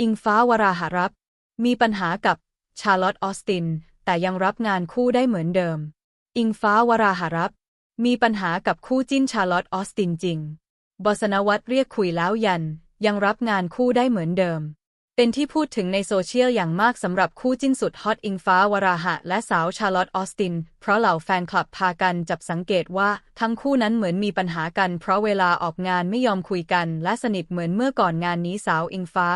อิงฟ้าวราหารับ มีปัญหากับชาร์ลอตออสติน แต่ยังรับงานคู่ได้เหมือนเดิม อิงฟ้าวราหารับ มีปัญหากับคู่จิ้นชาร์ลอตออสตินจริง บอสนวัตเรียกคุยแล้วยัน ยังรับงานคู่ได้เหมือนเดิม เป็นที่พูดถึงในโซเชียลอย่างมากสำหรับคู่จิ้นสุดฮอตอิงฟ้าวราหะ และสาวชาร์ลอตออสติน เพราะเหล่าแฟนคลับพากันจับสังเกตว่า ทั้งคู่นั้นเหมือนมีปัญหากัน เพราะเวลาออกงานไม่ยอมคุยกัน และสนิทเหมือนเมื่อก่อนงานนี้สาวอิงฟ้า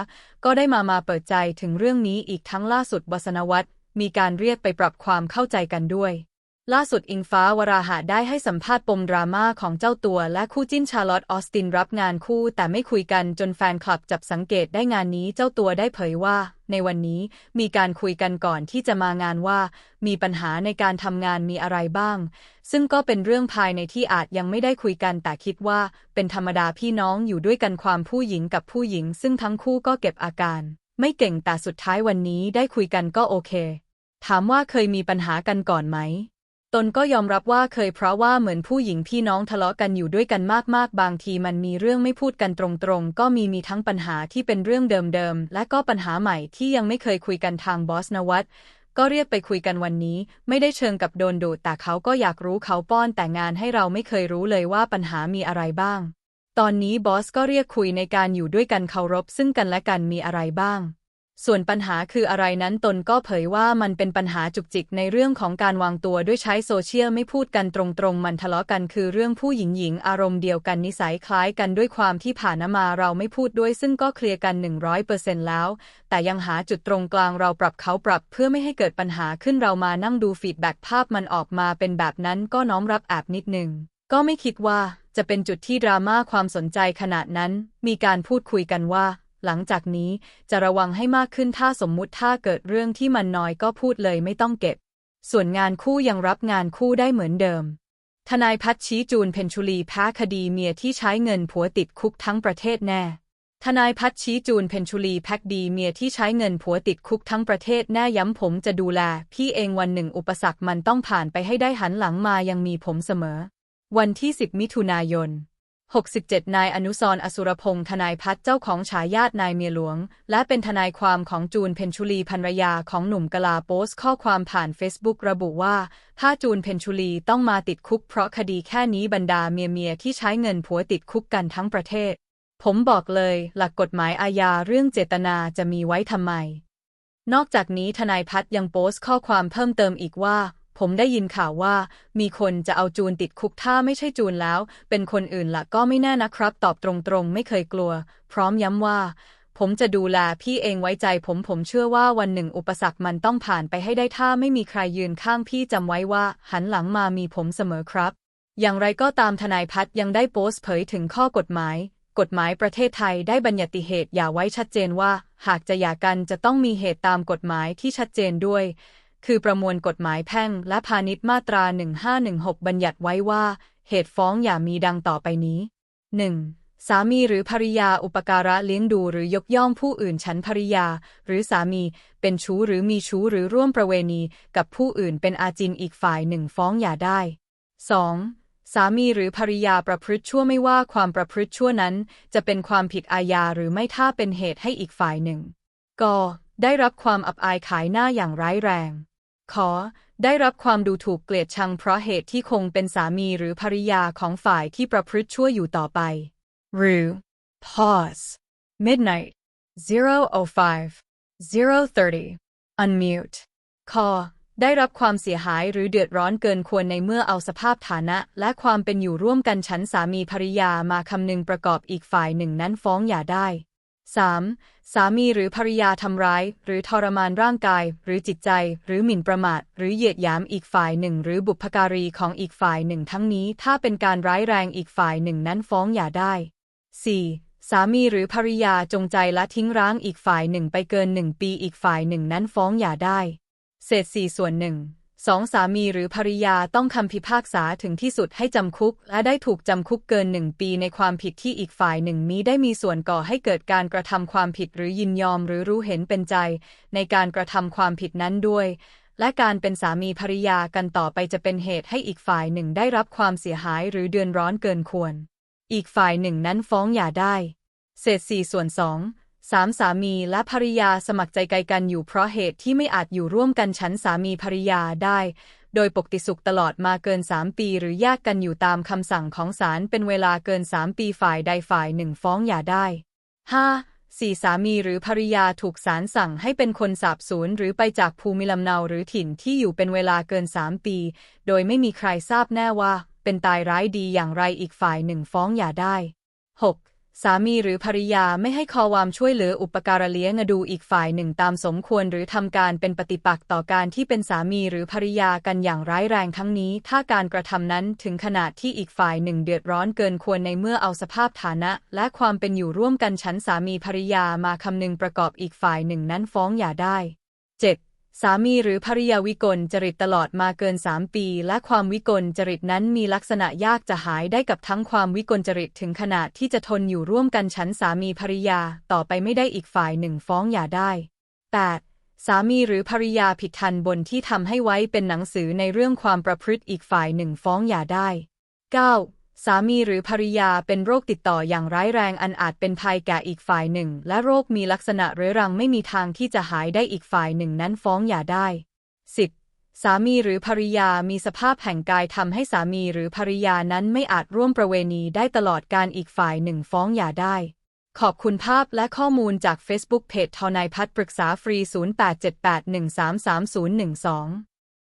ก็ได้มามาเปิดใจถึงเรื่องนี้อีกทั้งล่าสุดบอสนวัตมีการเรียกไปปรับความเข้าใจกันด้วย ล่าสุดอิงฟ้าวราหะได้ให้สัมภาษณ์ปมดราม่าของเจ้าตัวและคู่จิ้นชาร์ลอตออสตินรับงานคู่แต่ไม่คุยกันจนแฟนคลับจับสังเกตได้งานนี้เจ้าตัวได้เผยว่า ในวันนี้มีการคุยกันก่อนที่จะมางานว่า มีปัญหาในการทำงานมีอะไรบ้าง ซึ่งก็เป็นเรื่องภายในที่อาจยังไม่ได้คุยกันแต่คิดว่า เป็นธรรมดาพี่น้องอยู่ด้วยกันความผู้หญิงกับผู้หญิง ซึ่งทั้งคู่ก็เก็บอาการ ไม่เก่งแต่สุดท้ายวันนี้ได้คุยกันก็โอเค ถามว่าเคยมีปัญหากันก่อนไหม ตนก็ยอมรับว่าเคยเพราะว่าเหมือนผู้หญิงพี่น้องทะเลาะกันอยู่ด้วยกันมากๆ บางทีมันมีเรื่องไม่พูดกันตรงๆ ก็มีมีทั้งปัญหาที่เป็นเรื่องเดิมๆ และก็ปัญหาใหม่ที่ยังไม่เคยคุยกันทางบอสนวัตก็เรียกไปคุยกันวันนี้ ไม่ได้เชิงกับโดนดูแต่เขาก็อยากรู้เขาป้อนแต่งานให้เราไม่เคยรู้เลยว่าปัญหามีอะไรบ้าง ตอนนี้บอสก็เรียกคุยในการอยู่ด้วยกันเคารพซึ่งกันและกันมีอะไรบ้าง ส่วนปัญหาคืออะไรนั้นตนก็เผยว่ามันเป็นปัญหาจุกจิกในเรื่องของการวางตัวด้วยใช้โซเชียลไม่พูดกันตรงๆ มันทะเลาะกันคือเรื่องผู้หญิงหญิงอารมณ์เดียวกันนิสัยคล้ายกันด้วยความที่ผ่านมาเราไม่พูดด้วยซึ่งก็เคลียร์กัน 100%แล้ว แต่ยังหาจุดตรงกลางเราปรับเขาปรับ เพื่อไม่ให้เกิดปัญหาขึ้นเรามานั่งดูฟีดแบ็กภาพมันออกมาเป็นแบบนั้นก็น้อมรับแอบนิดหนึ่งก็ไม่คิดว่าจะเป็นจุดที่ดราม่าความสนใจขนาดนั้น มีการพูดคุยกันว่า หลังจากนี้จะระวังให้มากขึ้นถ้าสมมุติถ้าเกิดเรื่องที่มันน้อยก็พูดเลยไม่ต้องเก็บ ส่วนงานคู่ยังรับงานคู่ได้เหมือนเดิม ทนายพัฒชี้จูนเพนชุลีแพ้คดีเมียที่ใช้เงินผัวติดคุกทั้งประเทศแน่ ทนายพัฒชี้จูนเพนชุลีแพ็กดีเมียที่ใช้เงินผัวติดคุกทั้งประเทศแน่ย้ำผมจะดูแล พี่เองวันหนึ่งอุปสรรคมันต้องผ่านไปให้ได้หันหลังมายังมีผมเสมอ วันที่ 10 มิถุนายน 67 นายอนุสร์อสุรพงษ์ทนายพัฒน์เจ้าของฉายาทนายเมียหลวง และเป็นทนายความของจูนเพนชุลีภรรยาของหนุ่มกลาโพสข้อความผ่านเฟซบุ๊กระบุว่า ถ้าจูนเพนชุลีต้องมาติดคุกเพราะคดีแค่นี้บรรดาเมียเมียที่ใช้เงินผัวติดคุกกันทั้งประเทศ ผมบอกเลย หลักกฎหมายอาญาเรื่องเจตนาจะมีไว้ทำไม นอกจากนี้ทนายพัฒน์ยังโพสต์ข้อความเพิ่มเติมอีกว่า ผมได้ยินข่าวว่า มีคนจะเอาจูนติดคุกถ้าไม่ใช่จูนแล้ว เป็นคนอื่นละก็ไม่แน่นะครับ ตอบตรงๆ ไม่เคยกลัว พร้อมย้ำว่า ผมจะดูแลพี่เองไว้ใจผมผมเชื่อว่าวันหนึ่งอุปสรรคมันต้องผ่านไปให้ได้ถ้าไม่มีใครยืนข้างพี่จำไว้ว่า หันหลังมามีผมเสมอครับ อย่างไรก็ตามทนายพัฒยังได้โพสต์เผยถึงข้อกฎหมายกฎหมายประเทศไทยได้บัญญัติเหตุอย่าไว้ชัดเจนว่า หากจะหย่ากันจะต้องมีเหตุตามกฎหมายที่ชัดเจนด้วย คือประมวลกฎหมายแพ่งและพาณิชย์มาตรา 1516 บัญญัติไว้ว่า เหตุฟ้องอย่ามีดังต่อไปนี้ 1. สามีหรือภริยาอุปการะเลี้ยงดูหรือยกย่องผู้อื่นฉันภริยา หรือสามีเป็นชู้หรือมีชู้หรือร่วมประเวณีกับผู้อื่นเป็นอาจินอีกฝ่ายหนึ่งฟ้องอย่าได้ 2. สามีหรือภริยาประพฤติชั่วไม่ว่าความประพฤติชั่วนั้น จะเป็นความผิดอาญาหรือไม่ถ้าเป็นเหตุให้อีกฝ่ายหนึ่งก็ได้รับความอับอายขายหน้าอย่างร้ายแรง ขอ ได้รับความดูถูกเกลียดชังเพราะเหตุที่คงเป็นสามีหรือภริยาของฝ่ายที่ประพฤติชั่วอยู่ต่อไป หรือ pause midnight 005 030 unmute คอได้รับความเสียหายหรือเดือดร้อนเกินควรในเมื่อเอาสภาพฐานะ และความเป็นอยู่ร่วมกันฉันสามีภริยามาคำนึงประกอบอีกฝ่ายหนึ่งนั้นฟ้องอย่าได้ 3. สามีหรือภริยาทำร้าย หรือทรมานร่างกาย หรือจิตใจ หรือหมิ่นประมาท หรือเหยียดหยามอีกฝ่ายหนึ่ง หรือบุพการีของอีกฝ่ายหนึ่ง ทั้งนี้ถ้าเป็นการร้ายแรงอีกฝ่ายหนึ่งนั้นฟ้องอย่าได้ 4. สามีหรือภริยาจงใจละทิ้งร้างอีกฝ่ายหนึ่งไปเกินหนึ่งปีอีกฝ่ายหนึ่งนั้นฟ้องอย่าได้ เศษสี่ส่วนหนึ่ง สองสามีหรือภริยาต้องคำพิพากษาถึงที่สุดให้จำคุก และได้ถูกจำคุกเกินหนึ่งปีในความผิดที่อีกฝ่ายหนึ่งมีได้มีส่วนก่อให้เกิดการกระทำความผิดหรือยินยอมหรือรู้เห็นเป็นใจ ในการกระทำความผิดนั้นด้วย และการเป็นสามีภริยากันต่อไปจะเป็นเหตุให้อีกฝ่ายหนึ่งได้รับความเสียหายหรือเดือนร้อนเกินควร อีกฝ่ายหนึ่งนั้นฟ้องอย่าได้ เศษสี่ส่วนสอง 3. สามีและภรรยาสมัครใจไกลกันอยู่เพราะเหตุที่ไม่อาจอยู่ร่วมกันฉันสามีภรรยาได้ โดยปกติสุขตลอดมาเกิน3ปีหรือแยกกันอยู่ตามคำสั่งของศาลเป็นเวลาเกิน3ปีฝ่ายใดฝ่ายหนึ่งฟ้องหย่าได้ 5. สี่สามีหรือภรรยาถูกศาลสั่งให้เป็นคนสาบสูญหรือไปจากภูมิลำเนาหรือถิ่นที่อยู่เป็นเวลาเกิน3ปี โดยไม่มีใครทราบแน่ว่า เป็นตายร้ายดีอย่างไรอีกฝ่ายหนึ่งฟ้องหย่าได้ 6. สามีหรือภริยาไม่ให้คอความช่วยเหลืออุปการะเลี้ยงดูอีกฝ่ายหนึ่งตามสมควรหรือทำการเป็นปฏิปักษ์ต่อการที่เป็นสามีหรือภริยากันอย่างร้ายแรงทั้งนี้ ถ้าการกระทำนั้นถึงขนาดที่อีกฝ่ายหนึ่งเดือดร้อนเกินควรในเมื่อเอาสภาพฐานะ และความเป็นอยู่ร่วมกันชั้นสามีภริยามาคำนึงประกอบอีกฝ่ายหนึ่งนั้นฟ้องหย่าได้ 7. สามีหรือภริยาวิกลจริตตลอดมาเกิน 3 ปี และความวิกลจริตนั้นมีลักษณะยากจะหายได้กับทั้งความวิกลจริตถึงขนาดที่จะทนอยู่ร่วมกันฉันสามีภริยาต่อไปไม่ได้อีกฝ่ายหนึ่งฟ้องหย่าได้ 8. สามีหรือภริยาผิดทันบนที่ทำให้ไว้เป็นหนังสือในเรื่องความประพฤติอีกฝ่ายหนึ่งฟ้องหย่าได้ 9. สามีหรือภริยาเป็นโรคติดต่ออย่างร้ายแรงอันอาจเป็นภัยแก่อีกฝ่ายหนึ่ง และโรคมีลักษณะเรื้อรังไม่มีทางที่จะหายได้อีกฝ่ายหนึ่งนั้นฟ้องหย่าได้ 10. สามีหรือภริยามีสภาพแห่งกายทำให้สามีหรือภริยานั้นไม่อาจร่วมประเวณีได้ตลอดการอีกฝ่ายหนึ่งฟ้องหย่าได้ ขอบคุณภาพและข้อมูลจาก Facebook เพจทนายพัฒปรึกษาฟรี 0878133012